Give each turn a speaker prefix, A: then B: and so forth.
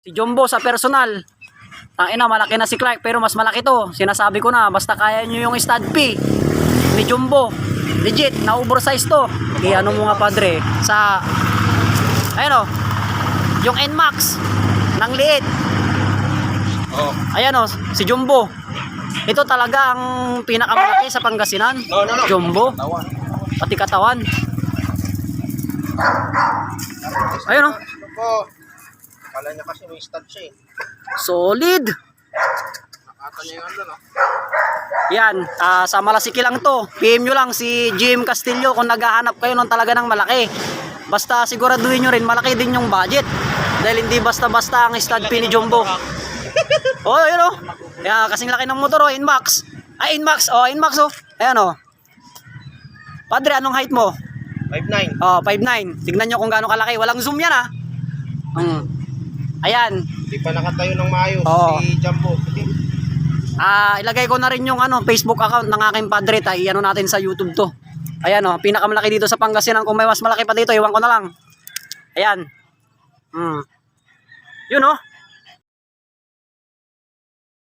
A: Si Jumbo sa personal. Tangina, malaki na si Clark pero mas malaki to. Sinasabi ko na, basta kaya nyo yung stud P ni Jumbo. Legit, na oversize to. Eh ano mo nga padre, sa, ayun o, yung NMAX, ng liit.
B: Oh.
A: Ayan o, si Jumbo. Ito talaga ang pinakamalaki sa Pangasinan.
B: No, no, no.
A: Jumbo, pati katawan. Ayun o,
B: Ano po? Kala niya kasi may stud siya eh.
A: solid.
B: Nakata niya yung ano no?
A: Yan, ah, sa Malasiki lang to. PM nyo lang si Jim Castillo kung naghahanap kayo ng talaga ng malaki. Basta siguraduhin nyo rin, malaki din yung budget. Dahil hindi basta-basta ang stud pin ni Jumbo. oh, yun oh. Kaya kasing laki ng motor oh, Inmax. Ay, Inmax. Oh, Inmax oh. Ayan oh. Padre, anong height mo?
B: 5'9".
A: Oh, 5'9". Tignan nyo kung gaano kalaki. Walang zoom yan ah. Mm. Ayan.
B: Hindi pa nakatayo ng maayos
A: Oo.
B: si Jumbo.
A: Ah, ilagay ko na rin yung ano, Facebook account ng aking padre. Tay, ano natin sa YouTube to. Ayan oh, pinakamalaki dito sa Pangasinan. Kung may mas malaki pa dito, iwan ko na lang. Ayan. Hmm. Yun oh.